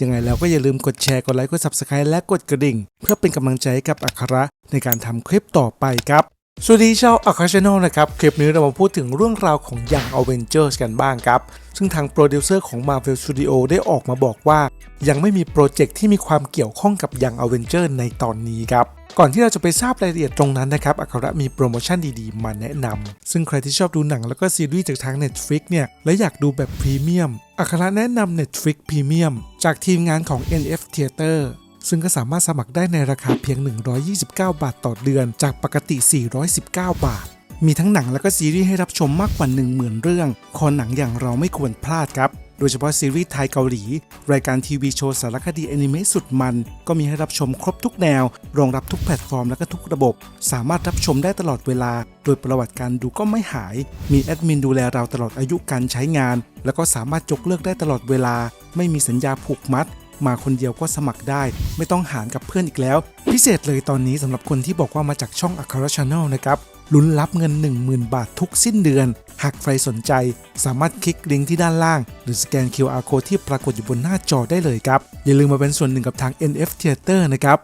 ยังไงแล้วก็อย่าลืมกดแชร์ กดไลค์ กด Subscribe และกดกระดิ่ง เพื่อเป็นกำลังใจให้กับอัคระในการทำคลิปต่อไปครับ สวัสดีชาวอัคราชแนลนะครับ คลิปนี้เรามาพูดถึงเรื่องราวของยังอเวนเจอร์สกันบ้างครับ ซึ่งทางโปรดิวเซอร์ของ Marvel Studio ได้ออกมาบอกว่า ยังไม่มีโปรเจกต์ที่มีความเกี่ยวข้องกับยังอเวนเจอร์ในตอนนี้ครับ ก่อนที่เราจะไปทราบรายละเอียดตรงนั้นนะครับอัคระมีโปรโมชั่นดีๆ มาแนะนำซึ่งใครที่ชอบดูหนังแล้วก็ซีรีส์จากทาง Netflix เนี่ยและอยากดูแบบพรีเมียมอัคระแนะนำ Netflix Premium จากทีมงานของ NF Theater ซึ่งก็สามารถสมัครได้ในราคาเพียง 129 บาทต่อเดือน จากปกติ 419 บาท มีทั้งหนังและก็ซีรีส์ให้รับชมมากกว่า 10,000เรื่อง คอหนังอย่างเราไม่ควรพลาดครับ โดยเฉพาะซีรีส์ไทยเกาหลี รายการทีวีโชว์สารคดีแอนิเมะสุดมัน ก็มีให้รับชมครบทุกแนว รองรับทุกแพลตฟอร์มและก็ทุกระบบ สามารถรับชมได้ตลอดเวลา โดยประวัติการดูก็ไม่หาย มีแอดมินดูแลเราตลอดอายุการใช้งาน แล้วก็สามารถยกเลิกได้ตลอดเวลา ไม่มีสัญญาผูกมัด มาคนเดียวก็สมัครได้ ไม่ต้องหารกับเพื่อนอีกแล้ว พิเศษเลยตอนนี้สำหรับคนที่บอกว่ามาจากช่องอัครช n แนลนะครับลุ้นรับเงิน 10,000 บาททุกสิ้นเดือน หากใครสนใจ สามารถคลิกลิงก์ที่ด้านล่าง หรือสแกน QR code ที่ปรากฏอยู่บนหน้าจอได้เลยครับ อย่าลืมมาเป็นส่วนหนึ่งกับทาง NF Theater นะครับ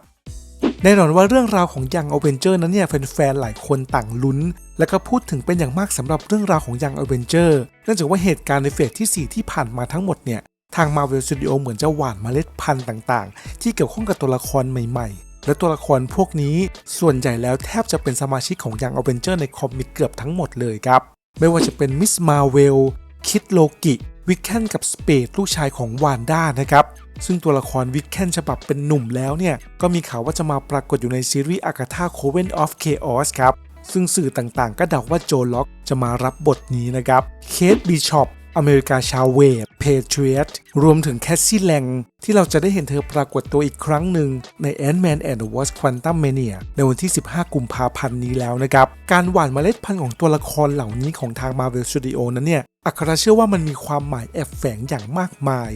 แน่นอนว่าเรื่องราวของยังอเวนเจอร์นั้นเนี่ยแฟนๆหลายคนต่างลุ้น และก็พูดถึงเป็นอย่างมากสำหรับเรื่องราวของยังอเวนเจอร์เนื่องจากว่าเหตุการณ์ในเฟสที่ 4 ที่ผ่านมาทั้งหมดเนี่ย ทาง Marvel Studio เหมือนจะหว่านเมล็ดพันธุ์ต่างๆ ที่เกี่ยวข้องกับตัวละครใหม่ๆ และตัวละครพวกนี้ส่วนใหญ่แล้วแทบจะเป็นสมาชิกของยังอเวนเจอร์ในคอมิกเกือบทั้งหมดเลยครับ ไม่ว่าจะเป็นมิสมาเวลคิดโลกิวิกเคนกับสเปดลูกชายของวานด้านะครับ ซึ่งตัวละครวิกเคนฉบับเป็นหนุ่มแล้วเนี่ย ก็มีข่าวว่าจะมาปรากฏอยู่ในซีรีส์อากาธาโคเวนออฟเคออสครับ ซึ่งสื่อต่างๆ ก็เดาว่าโจล็อกจะมารับบทนี้นะครับ เคทบีชอป อเมริกาชาเวดเพเทรียตรวมถึงแคสซี่แลงที่เราจะได้เห็นเธอปรากฏตัวอีกครั้งหนึ่งใน Ant-Man and the Wasp Quantum Mania ในวันที่ 15 กุมภาพันธ์นี้แล้วนะครับ การหว่านเมล็ดพันธุ์ของตัวละครเหล่านี้ของทาง Marvel Studio นั้นเนี่ยอัคราเชื่อว่ามันมีความหมายแอบแฝงอย่างมากมาย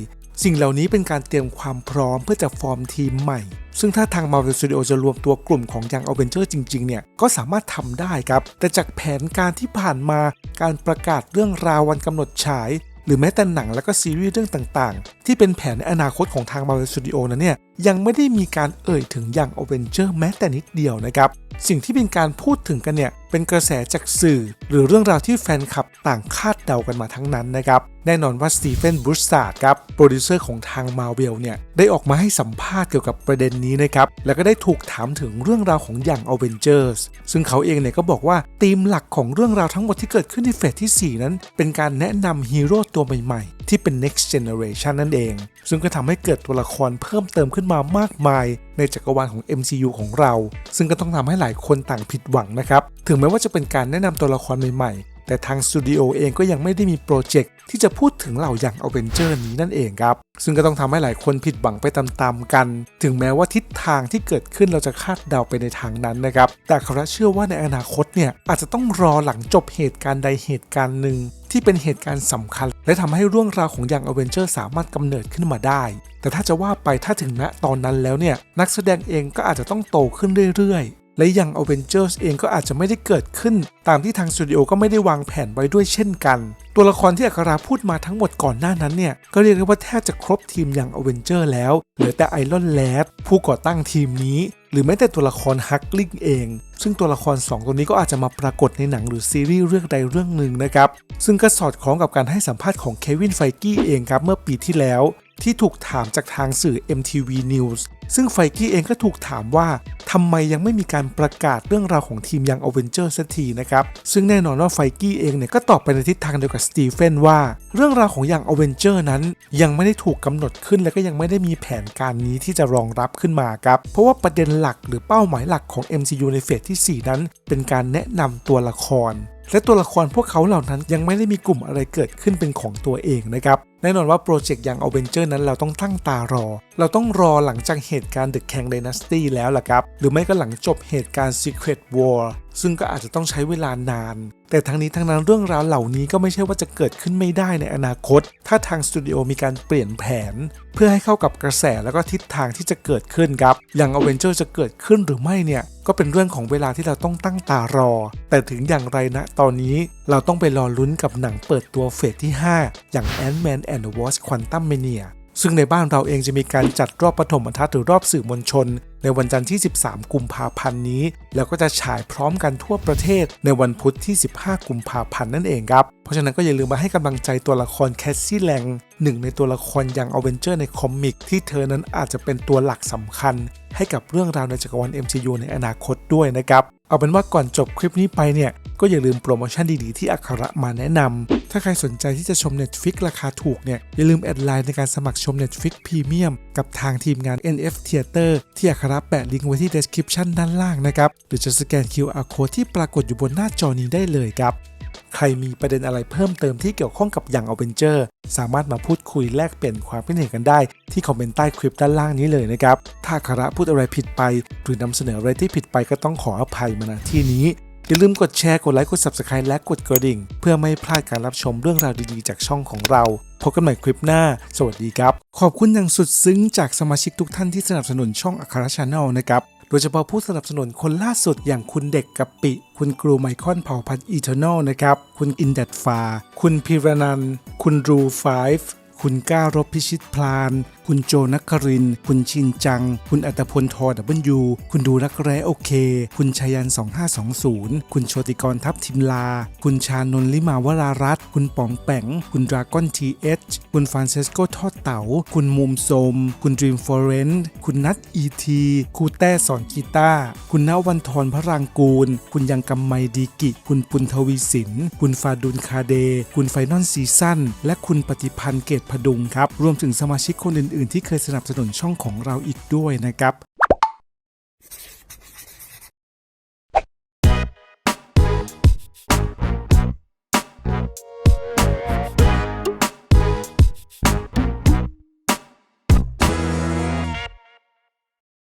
สิ่งเหล่านี้เป็นการเตรียมความพร้อมเพื่อจะฟอร์มทีมใหม่ ซึ่งถ้าทาง Marvel Studio จะรวมตัวกลุ่มของยังอเวนเจอร์จริงๆ เนี่ย ก็สามารถทำได้ครับ แต่จากแผนการที่ผ่านมา การประกาศเรื่องราววันกำหนดฉาย หรือแม้แต่หนังและก็ซีรีส์เรื่องต่างๆ ที่เป็นแผนในอนาคตของทาง Marvel Studio นั้นเนี่ย ยังไม่ได้มีการเอ่ยถึงยังอเวนเจอร์แม้แต่นิดเดียวนะครับ สิ่งที่เป็นการพูดถึงกันเนี่ย เป็นกระแสจากสื่อ หรือเรื่องราวที่แฟนคลับต่างคาดเดากันมาทั้งนั้นนะครับ แน่นอนว่าสตีเฟนบรูซาร์ดครับโปรดิวเซอร์ของทางมาเวลเนี่ย ได้ออกมาให้สัมภาษณ์เกี่ยวกับประเด็นนี้นะครับ แล้วก็ได้ถูกถามถึงเรื่องราวของอย่างอเวนเจอร์สซึ่งเขาเองเนี่ยก็บอกว่าธีมหลักของเรื่องราวทั้งหมดที่เกิดขึ้นในเฟสที่ 4 นั้น เป็นการแนะนำฮีโร่ตัวใหม่ๆ ที่เป็น next generation นั่นเอง ซึ่งก็ทำให้เกิดตัวละครเพิ่มเติมขึ้นมามากมาย ในจักรวาลของ MCU ของเรา ซึ่งก็ต้องทำให้หลายคนต่างผิดหวังนะครับ ถึงแม้ว่าจะเป็นการแนะนำตัวละครใหม่ๆ แต่ทางสตูดิโอเองก็ยังไม่ได้มีโปรเจกต์ที่จะพูดถึงเหล่าอย่างอเวนเจอร์นี้นั่นเองครับ ซึ่งก็ต้องทำให้หลายคนผิดหวังไปตามๆกัน ถึงแม้ว่าทิศทางที่เกิดขึ้นเราจะคาดเดาไปในทางนั้นนะครับ แต่คาระเชื่อว่าในอนาคตเนี่ยอาจจะต้องรอหลังจบเหตุการณ์ใดเหตุการณ์หนึ่ง ที่เป็นเหตุการณ์สำคัญ และทำให้เรื่องราวของยังอเวนเจอร์สามารถกำเนิดขึ้นมาได้ แต่ถ้าจะว่าไปถ้าถึงณตอนนั้นแล้วเนี่ยนักแสดงเองก็อาจจะต้องโตขึ้นเรื่อยๆ และยัง Avengers เองก็อาจจะไม่ได้เกิดขึ้น ตามที่ทางสตูดิโอก็ไม่ได้วางแผนไว้ด้วยเช่นกัน ตัวละครที่อัคราพูดมาทั้งหมดก่อนหน้านั้นเนี่ยก็เรียกได้ว่าแทบจะครบทีมอย่าง Avenger แล้วเหลือแต่ไอรอนแลดผู้ก่อตั้งทีมนี้ รือแม้แต่ตัวละครฮักลิงเอง ซึ่งตัวละคร 2 ตัวนี้ก็อาจจะมาปรากฏในหนังหรือซีรีส์เรื่องใดเรื่องหนึ่งนะครับ ซึ่งก็สอดคล้องกับการให้สัมภาษณ์ของเควินไฟกี้เองครับเมื่อปีที่แล้ว ที่ถูกถามจากทางสื่อ MTV News ซึ่งไฟกี้เองก็ถูกถามว่าทำไมยังไม่มีการประกาศเรื่องราวของทีมยังอเวนเจอร์สักทีนะครับ ซึ่งแน่นอนว่าไฟกี้เองเนี่ยก็ตอบไปในทิศทางเดียวกับสตีเฟนว่า เรื่องราวของยังอเวนเจอร์นั้น ยังไม่ได้ถูกกำหนดขึ้นและก็ยังไม่ได้มีแผนการนี้ที่จะรองรับขึ้นมาครับ เพราะว่าประเด็นหลักหรือเป้าหมายหลักของ MCU ในเฟสที่ 4 นั้น เป็นการแนะนำตัวละครและตัวละครพวกเขาเหล่านั้นยังไม่ได้มีกลุ่มอะไรเกิดขึ้นเป็นของตัวเองนะครับแน่นอนว่าโปรเจกต์อย่าง Avenger นั้นเราต้องตั้งตารอ เราต้องรอหลังจากเหตุการณ์ The Kang Dynasty แล้วล่ะครับ หรือไม่ก็หลังจบเหตุการณ์ Secret War ซึ่งก็อาจจะต้องใช้เวลานาน แต่ทั้งนี้ทั้งนั้นเรื่องราวเหล่านี้ก็ไม่ใช่ว่าจะเกิดขึ้นไม่ได้ในอนาคต ถ้าทางสตูดิโอมีการเปลี่ยนแผน เพื่อให้เข้ากับกระแสแล้วก็ทิศทางที่จะเกิดขึ้นครับ อย่าง Avenger จะเกิดขึ้นหรือไม่เนี่ย ก็เป็นเรื่องของเวลาที่เราต้องตั้งตารอ แต่ถึงอย่างไรนะตอนนี้ เราต้องไปรอลุ้นกับหนังเปิดตัวเฟสที่ 5 อย่าง Ant-Man and the Wasp Quantum Mania ซึ่งในบ้านเราเองจะมีการจัดรอบปฐมบรรทัดหรือรอบสื่อมวลชน ในวันจันทร์ที่ 13 กุมภาพันธ์นี้ แล้วก็จะฉายพร้อมกันทั่วประเทศในวันพุธที่ 15 กุมภาพันธ์นั่นเองครับ เพราะฉะนั้นก็อย่าลืมมาให้กำลังใจตัวละครแคสซี่แลงหนึ่งในตัวละครอย่างอเวนเจอร์ในคอมิก ที่เธอนั้นอาจจะเป็นตัวหลักสำคัญ ให้กับเรื่องราวในจักรวาล MCU ในอนาคตด้วยนะครับเอาเป็นว่าก่อนจบคลิปนี้ไปเนี่ย ก็อย่าลืมโปรโมชั่นดีๆที่อัคระมาแนะนำ ถ้าใครสนใจที่จะชม Netflix ราคาถูกเนี่ย อย่าลืมแอดไลน์ในการสมัครชม Netflix Premium กับทางทีมงาน NF Theater ที่อัคระแปะลิงก์ไว้ที่ description ด้านล่างนะครับ หรือจะสแกน QR code ที่ปรากฏอยู่บนหน้าจอนี้ได้เลยครับใครมีประเด็นอะไรเพิ่มเติมที่เกี่ยวข้องกับอย่าง a v e n g e r สามารถมาพูดคุยแลกเปลี่ยนความคิดเห็นกันได้ ที่คอมเมนต์ใต้คลิปด้านล่างนี้เลยนะครับ ถ้าคาระพูดอะไรผิดไป หรือนำเสนออะไรที่ผิดไปก็ต้องขออภัยมาณที่นี้ อย่าลืมกดแชร์กดไลค์กด Subscribe และกดกระดิ่ง เพื่อไม่พลาดการรับชมเรื่องราวดีๆ จากช่องของเราพบกันใหม่คลิปหน้า สวัสดีครับ ขอบคุณอย่างสุดซึ้งจากสมาชิกทุกท่านที่สนับสนุนช่องอัครชาแนลนะครับโดยเฉพาะผู้สนับสนุนคนล่าสุดอย่างคุณเด็กกับปิ คุณครูไมคอนเผ่าพันธุ์อีเทอร์นอลนะครับ คุณอินเดดฟา คุณพิรนัน คุณรูไฟฟ์คุณก้ารบพิชิตพลาน คุณโจนักคริน คุณชินจัง คุณอัตพลทอดับเบิลยูคุณดูรักแร้โอเค คุณชายัน 2520 คุณโชติกรทัพทิมลา คุณชานนลิมาวรารัตคุณป๋องแป๋ง คุณดราก้อนทีเอชคุณฟรานเซสโกทอดเต๋า คุณมุมโสม คุณดรีมฟอเรนต์คุณนัทอีทีครูแต้สอนกีตาร์ คุณนวันทรพระรางกูล คุณยังกำไมดีกิ คุณปุณทวีสิน คุณฟาดุลคาเด คุณไฟนอลซีซั่น และคุณปฏิพันธ์เกตพดุงครับ รวมถึงสมาชิกคนอื่น ๆ ที่เคยสนับสนุนช่องของเราอีกด้วยนะครับ